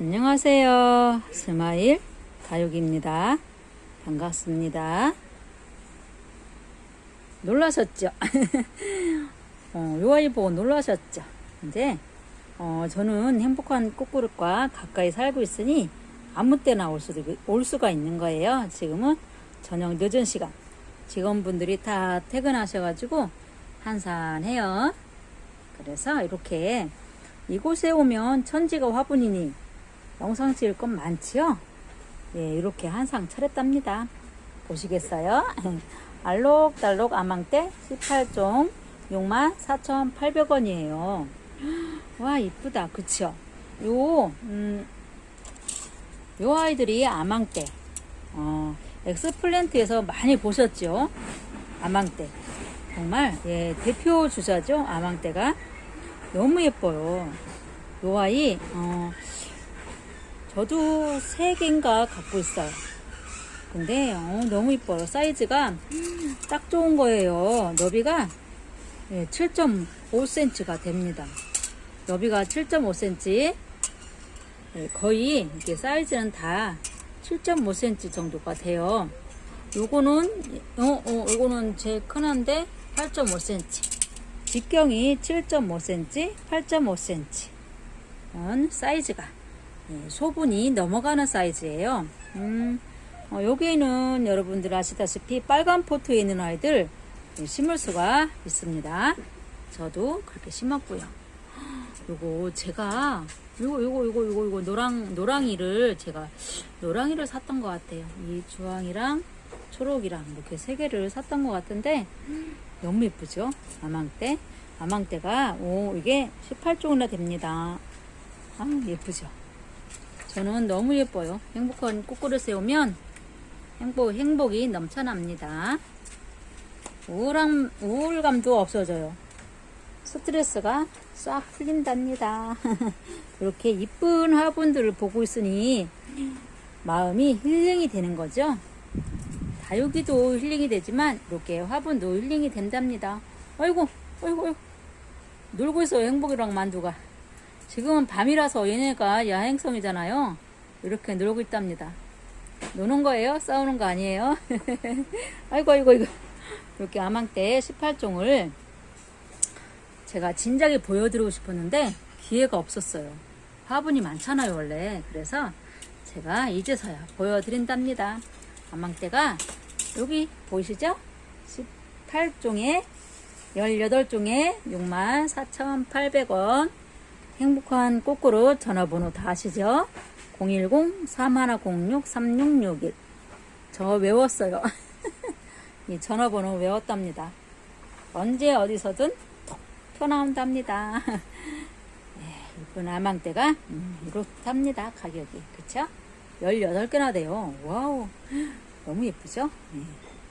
안녕하세요. 스마일 다육입니다. 반갑습니다. 놀라셨죠? 어, 요 아이 보고 놀라셨죠? 이제 어, 저는 행복한 꽃그릇과 가까이 살고 있으니 아무 때나 올, 수도, 올 수가 있는 거예요. 지금은 저녁 늦은 시간. 직원분들이 다 퇴근하셔가지고 한산해요. 그래서 이렇게 이곳에 오면 천지가 화분이니 영상 찍을 건 많지요? 예, 이렇게 한 상 차렸답니다. 보시겠어요? 알록달록 아망떼 18종 64,800원이에요. 와, 이쁘다. 그쵸? 요, 음, 요 아이들이 아망떼. 어, 엑스플랜트에서 많이 보셨죠? 아망떼. 정말, 예, 대표 주자죠? 아망떼가. 너무 예뻐요. 요 아이, 어, 저도 세 개인가 갖고 있어요. 근데 어, 너무 이뻐요. 사이즈가 딱 좋은 거예요. 너비가 예, 7.5cm가 됩니다. 너비가 7.5cm. 예, 거의 이게 사이즈는 다 7.5cm 정도가 돼요. 요거는 어, 어, 요거는 제 큰한데 8.5cm. 직경이 7.5cm, 8.5cm. 은 사이즈가 예, 소분이 넘어가는 사이즈예요. 음, 어, 여기에는 여러분들 아시다시피 빨간 포트에 있는 아이들 예, 심을 수가 있습니다. 저도 그렇게 심었고요. 요거 제가 요거 요거 요거 요거 요거 노랑 노랑이를 제가 노랑이를 샀던 것 같아요. 이 주황이랑 초록이랑 이렇게 세 개를 샀던 것 같은데 너무 예쁘죠? 아망떼 아망떼가 오 이게 18종이나 됩니다. 아 예쁘죠? 저는 너무 예뻐요. 행복한 오면 행복, 행복이 넘쳐납니다. 우울함, 우울감도 없어져요. 스트레스가 싹 풀린답니다. 이렇게 이쁜 화분들을 보고 있으니 마음이 힐링이 되는 거죠. 다육이도 힐링이 되지만 이렇게 화분도 힐링이 된답니다. 아이고, 아이고, 아이고. 놀고 있어요. 행복이랑 만두가. 지금은 밤이라서 얘네가 야행성이잖아요. 이렇게 놀고 있답니다. 노는 거예요? 싸우는 거 아니에요? 아이고, 아이고, 아이고. 이렇게 아망떼 18종을 제가 진작에 보여드리고 싶었는데 기회가 없었어요. 화분이 많잖아요, 원래. 그래서 제가 이제서야 보여드린답니다. 아망떼가 여기 보이시죠? 18종에 18종에 64,800원 행복한 꽃그릇 전화번호 다 아시죠? 010-3106-3661. 저 외웠어요. 이 전화번호 외웠답니다. 언제 어디서든 톡 튀어나온답니다. 네, 이쁜 아망떼가 음, 이렇답니다. 가격이. 그쵸? 18개나 돼요. 와우. 너무 예쁘죠? 네.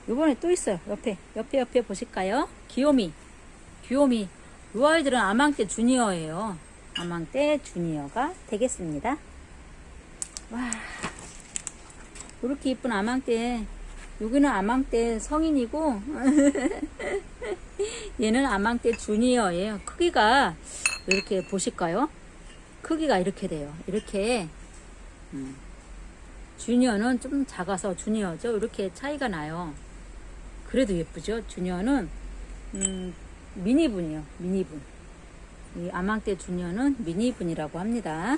이번에 또 있어요. 옆에, 옆에, 옆에 보실까요? 귀요미. 귀요미. 이 아이들은 아망떼 주니어예요. 아망떼 주니어가 되겠습니다. 와, 이렇게 이쁜 아망떼. 여기는 아망떼 성인이고, 얘는 아망떼 주니어예요. 크기가 이렇게 보실까요? 크기가 이렇게 돼요. 이렇게, 음. 주니어는 좀 작아서 주니어죠. 이렇게 차이가 나요. 그래도 예쁘죠. 주니어는, 음, 미니분이요. 미니분. 이 아망떼 주니어는 미니분이라고 합니다.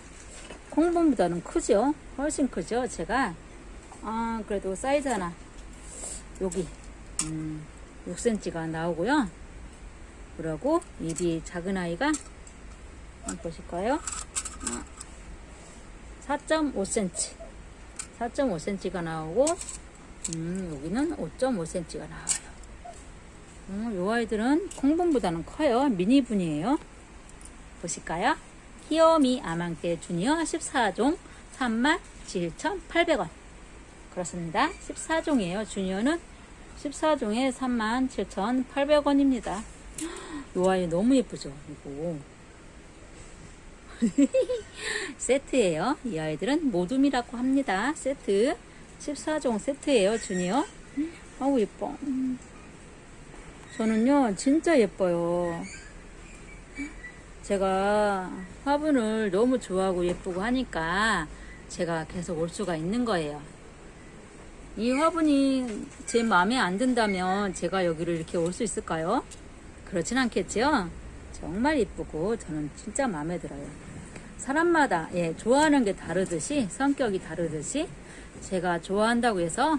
콩분보다는 크죠. 훨씬 크죠. 제가 아 그래도 사이즈 하나 여기 음, 6cm가 나오고요. 그리고 입이 작은 아이가 보실까요? 4.5cm 4.5cm가 나오고 음, 여기는 5.5cm가 나와요. 음, 요 아이들은 콩분보다는 커요. 미니분이에요. 보실까요? 히어미 아망떼 주니어 14종 37,800원. 그렇습니다. 14종이에요. 주니어는 14종에 37,800원입니다. 이 아이 너무 예쁘죠? 이거. 세트예요. 이 아이들은 모둠이라고 합니다. 세트. 14종 세트예요. 주니어. 아우 예뻐. 저는요 진짜 예뻐요. 제가 화분을 너무 좋아하고 예쁘고 하니까 제가 계속 올 수가 있는 거예요. 이 화분이 제 마음에 안 든다면 제가 여기를 이렇게 올 수 있을까요? 그렇진 않겠지요? 정말 예쁘고 저는 진짜 마음에 들어요. 사람마다 예, 좋아하는 게 다르듯이 성격이 다르듯이 제가 좋아한다고 해서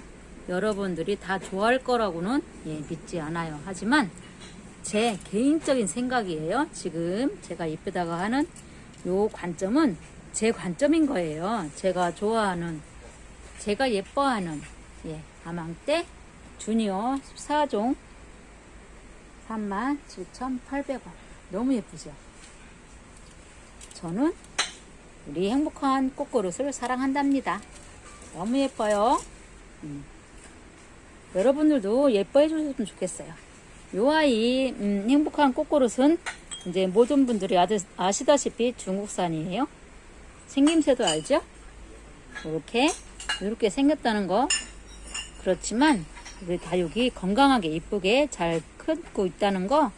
여러분들이 다 좋아할 거라고는 예, 믿지 않아요. 하지만 제 개인적인 생각이에요. 지금 제가 이쁘다고 하는 요 관점은 제 관점인 거예요. 제가 좋아하는, 제가 예뻐하는, 예, 아망떼 주니어 14종 37,800원. 너무 예쁘죠? 저는 우리 행복한 꽃그릇을 사랑한답니다. 너무 예뻐요. 음. 여러분들도 예뻐해 주셨으면 좋겠어요. 요 아이 음, 행복한 꽃그릇은 이제 모든 분들이 아드, 아시다시피 중국산이에요. 생김새도 알죠? 이렇게 이렇게 생겼다는 거 그렇지만 우리 다육이 건강하게 이쁘게 잘 크고 있다는 거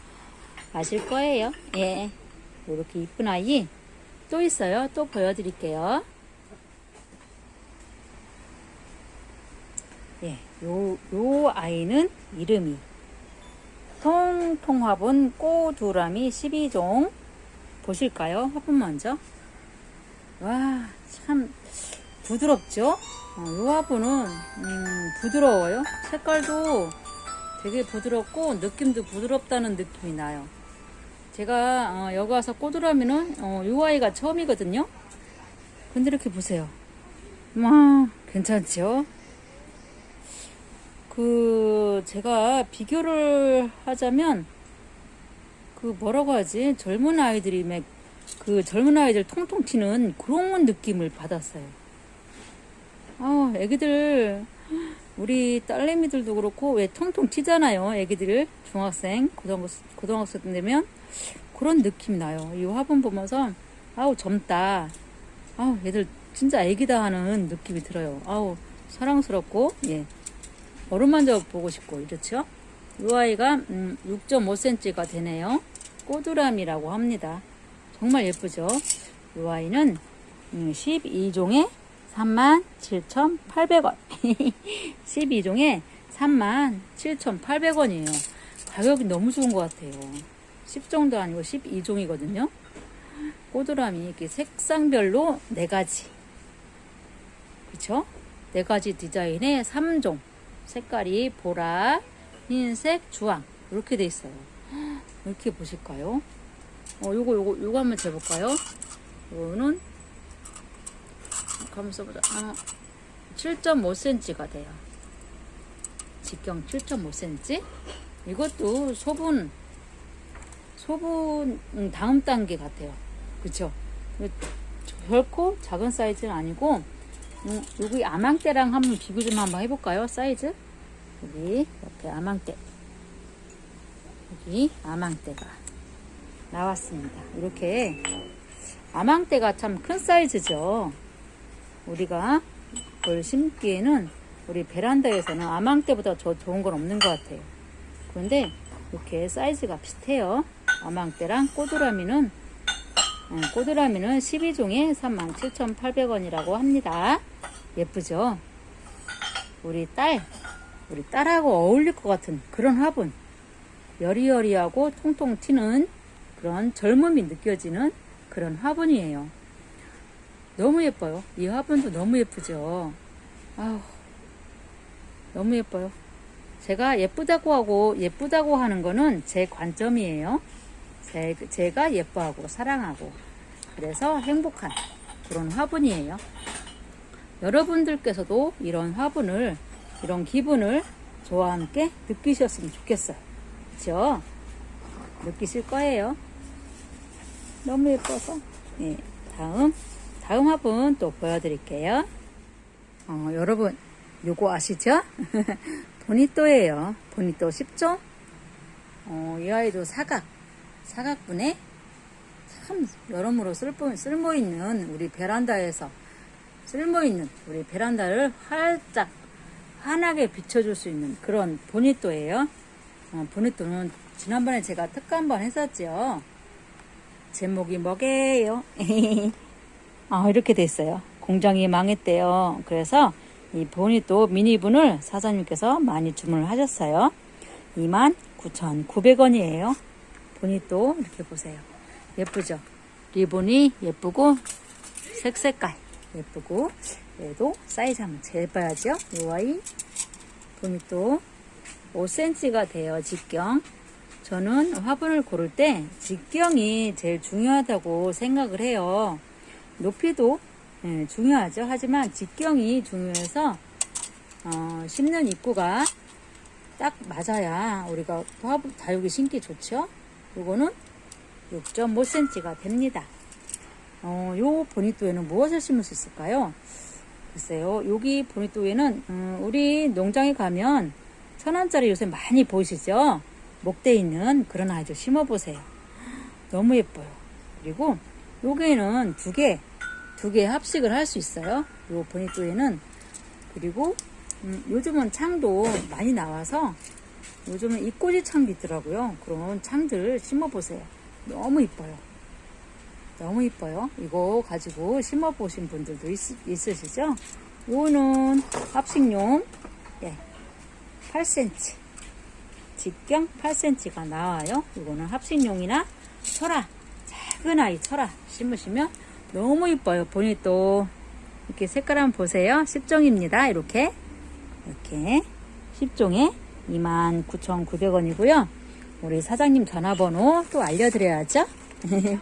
아실 거예요. 예, 이렇게 이쁜 아이 또 있어요. 또 보여드릴게요. 예, 요, 요 아이는 이름이 통통화분 꼬두라미 12종 보실까요? 화분 먼저. 와, 참 부드럽죠? 어, 이 화분은 음, 부드러워요. 색깔도 되게 부드럽고 느낌도 부드럽다는 느낌이 나요. 제가 어, 여기 와서 꼬두라미는 어, 이 아이가 처음이거든요. 근데 이렇게 보세요. 와, 괜찮죠? 그 제가 비교를 하자면 그 뭐라고 하지 젊은 아이들이 막 그 젊은 아이들 통통 튀는 그런 느낌을 받았어요. 아, 애기들 우리 딸내미들도 그렇고 왜 통통 튀잖아요. 애기들 중학생 고등학생 고등학생 되면 그런 느낌이 나요. 이 화분 보면서 아우 젊다. 아우 얘들 진짜 애기다 하는 느낌이 들어요. 아우 사랑스럽고 예. 어루만져 보고 싶고 이렇죠. 이 아이가 음, 6.5cm가 되네요. 꼬두람이라고 합니다. 정말 예쁘죠. 이 아이는 음, 12종에 37,800원. 12종에 37,800원이에요. 가격이 너무 좋은 것 같아요. 10종도 아니고 12종이거든요. 꼬두람이 이렇게 색상별로 4가지. 그쵸? 4가지 디자인의 3종. 색깔이 보라, 흰색, 주황 이렇게 돼 있어요. 이렇게 보실까요? 어, 요거 요거 요거 한번 재볼까요? 요거는 한번 써보자. 아, 7.5cm가 돼요. 직경 7.5cm. 이것도 소분 소분 음, 다음 단계 같아요. 그쵸? 결코 작은 사이즈는 아니고 음, 여기 아망떼랑 한번 비교 좀 한번 해볼까요? 사이즈? 여기 이렇게 아망떼 여기 아망떼가 나왔습니다. 이렇게 아망떼가 참 큰 사이즈죠. 우리가 그걸 심기에는 우리 베란다에서는 아망떼보다 더 좋은 건 없는 것 같아요. 그런데 이렇게 사이즈가 비슷해요. 아망떼랑 꼬드라미는 음, 꼬드라미는 12종에 37,800원이라고 합니다. 예쁘죠? 우리 딸, 우리 딸하고 어울릴 것 같은 그런 화분. 여리여리하고 통통 튀는 그런 젊음이 느껴지는 그런 화분이에요. 너무 예뻐요. 이 화분도 너무 예쁘죠? 아우, 너무 예뻐요. 제가 예쁘다고 하고 예쁘다고 하는 거는 제 관점이에요. 제, 제가 예뻐하고 사랑하고 그래서 행복한 그런 화분이에요. 여러분들께서도 이런 화분을 이런 기분을 저와 함께 느끼셨으면 좋겠어요. 그렇죠? 느끼실 거예요. 너무 예뻐서. 예, 다음 다음 화분 또 보여드릴게요. 어, 여러분 요거 아시죠? 보니또예요. 보니또 10종. 어, 이 아이도 사각 사각분에 참 여러모로 쓸모, 쓸모 있는 우리 베란다에서 쓸모 있는 우리 베란다를 활짝 환하게 비춰줄 수 있는 그런 보니또예요. 어, 보니또는 지난번에 제가 특가 한번 했었죠. 제목이 뭐게요? 아, 이렇게 됐어요. 공장이 망했대요. 그래서 이 보니또 미니분을 사장님께서 많이 주문을 하셨어요. 29,900원이에요. 보니또 이렇게 보세요. 예쁘죠? 리본이 예쁘고 색색깔 예쁘고 얘도 사이즈 한번 재봐야죠. 요 아이 보니또 5cm가 돼요. 직경. 저는 화분을 고를 때 직경이 제일 중요하다고 생각을 해요. 높이도 예, 중요하죠. 하지만 직경이 중요해서 어, 심는 입구가 딱 맞아야 우리가 화분 다육이 심기 좋죠. 요거는 6.5cm가 됩니다. 어, 요 보니또에는 무엇을 심을 수 있을까요? 글쎄요, 여기 보니또에는 음, 우리 농장에 가면 천 원짜리 요새 많이 보이시죠? 목대 있는 그런 아이들 심어보세요. 너무 예뻐요. 그리고 여기에는 두 개, 두 개 합식을 할 수 있어요. 요 보니또에는 그리고 음, 요즘은 창도 많이 나와서 요즘은 입꼬지 창도 있더라고요. 그런 창들 심어보세요. 너무 이뻐요. 너무 이뻐요. 이거 가지고 심어보신 분들도 있, 있으시죠? 요거는 합식용, 예, 8cm. 직경 8cm가 나와요. 이거는 합식용이나 철화, 작은 아이 철화 심으시면 너무 이뻐요. 보니 또 이렇게 색깔 한번 보세요. 10종입니다. 이렇게. 이렇게. 10종에 29,900원이고요. 우리 사장님 전화번호 또 알려드려야죠.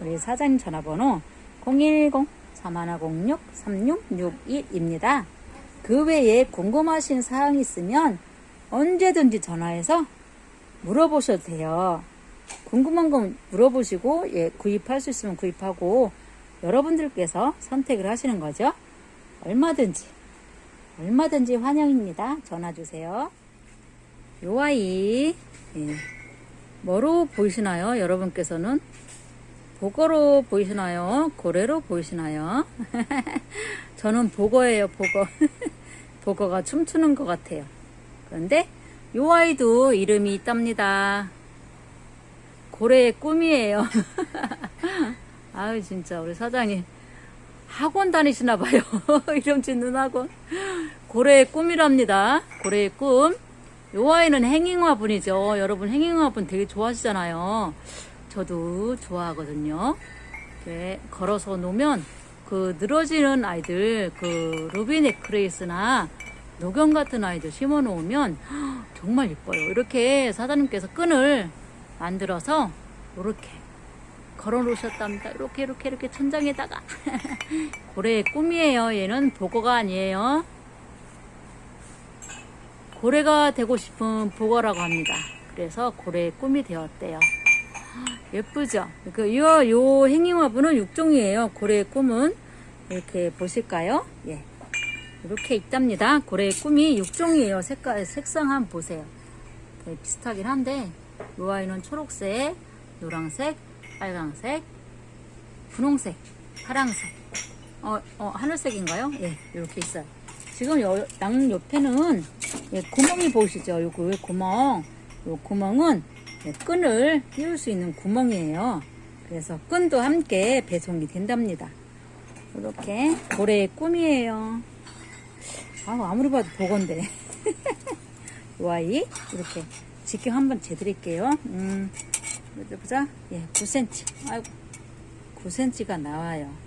우리 사장님 전화번호 010-3106-3661입니다. 그 외에 궁금하신 사항이 있으면 언제든지 전화해서 물어보셔도 돼요. 궁금한 건 물어보시고 예, 구입할 수 있으면 구입하고 여러분들께서 선택을 하시는 거죠. 얼마든지 얼마든지 환영입니다. 전화 주세요. 요 아이 예, 뭐로 보이시나요? 여러분께서는 보거로 보이시나요? 고래로 보이시나요? 저는 보거예요, 보거. 보거가 춤추는 것 같아요. 그런데 요 아이도 이름이 있답니다. 고래의 꿈이에요. 아유 진짜 우리 사장님 학원 다니시나 봐요. 이름 짓는 학원. 고래의 꿈이랍니다. 고래의 꿈. 요 아이는 행잉화분이죠. 여러분 행잉화분 되게 좋아하시잖아요. 저도 좋아하거든요. 이렇게 걸어서 놓으면 그 늘어지는 아이들, 그 루비 네크레이스나 노경 같은 아이들 심어 놓으면 정말 예뻐요. 이렇게 사장님께서 끈을 만들어서 이렇게 걸어 놓으셨답니다. 이렇게 이렇게 이렇게 천장에다가 고래의 꿈이에요. 얘는 보고가 아니에요. 고래가 되고 싶은 보거라고 합니다. 그래서 고래의 꿈이 되었대요. 예쁘죠? 그, 요, 요 행잉화분은 육종이에요. 고래의 꿈은. 이렇게 보실까요? 예. 이렇게 있답니다. 고래의 꿈이 육종이에요. 색깔, 색상 한번 보세요. 네, 비슷하긴 한데, 요 아이는 초록색, 노랑색, 빨강색, 분홍색, 파랑색, 어, 어, 하늘색인가요? 예, 이렇게 있어요. 지금 여, 양 옆에는 예, 구멍이 보이시죠? 요거 구멍. 요 구멍은 예, 끈을 끼울 수 있는 구멍이에요. 그래서 끈도 함께 배송이 된답니다. 이렇게 고래의 꿈이에요. 아우 아무리 봐도 보건데. 요 아이 이렇게 직경 한번 재드릴게요. 음, 보자. 예, 9cm. 아이고, 9cm가 나와요.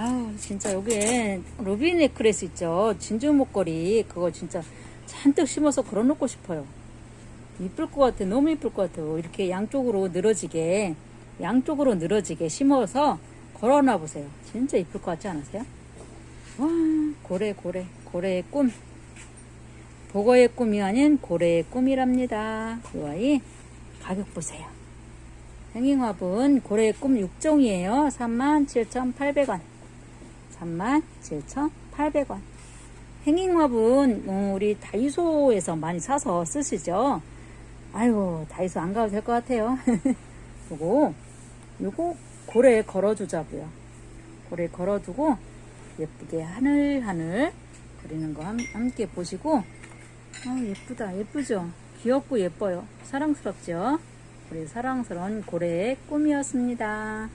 아우 진짜 여기에 루비 네크레스 있죠? 진주 목걸이. 그거 진짜 잔뜩 심어서 걸어놓고 싶어요. 이쁠 것 같아. 너무 이쁠 것 같아요. 이렇게 양쪽으로 늘어지게 양쪽으로 늘어지게 심어서 걸어놔 보세요. 진짜 이쁠 것 같지 않으세요? 와 고래 고래. 고래의 꿈. 보거의 꿈이 아닌 고래의 꿈이랍니다. 이 아이 가격 보세요. 행잉화분 고래의 꿈 6종이에요. 37,800원 37,800원. 행잉화분 어, 우리 다이소에서 많이 사서 쓰시죠? 아유 다이소 안 가도 될 것 같아요. 요거 요거 고래 걸어두자고요. 고래 걸어두고 예쁘게 하늘하늘 그리는 거 함, 함께 보시고 아 예쁘다 예쁘죠? 귀엽고 예뻐요. 사랑스럽죠? 우리 사랑스러운 고래의 꿈이었습니다.